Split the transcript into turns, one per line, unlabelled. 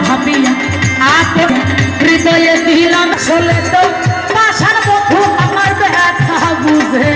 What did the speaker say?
ভাবিয়া আপন হৃদয়ে দিলাম চলে তো বাসার বধু আমার ব্যথা বুঝে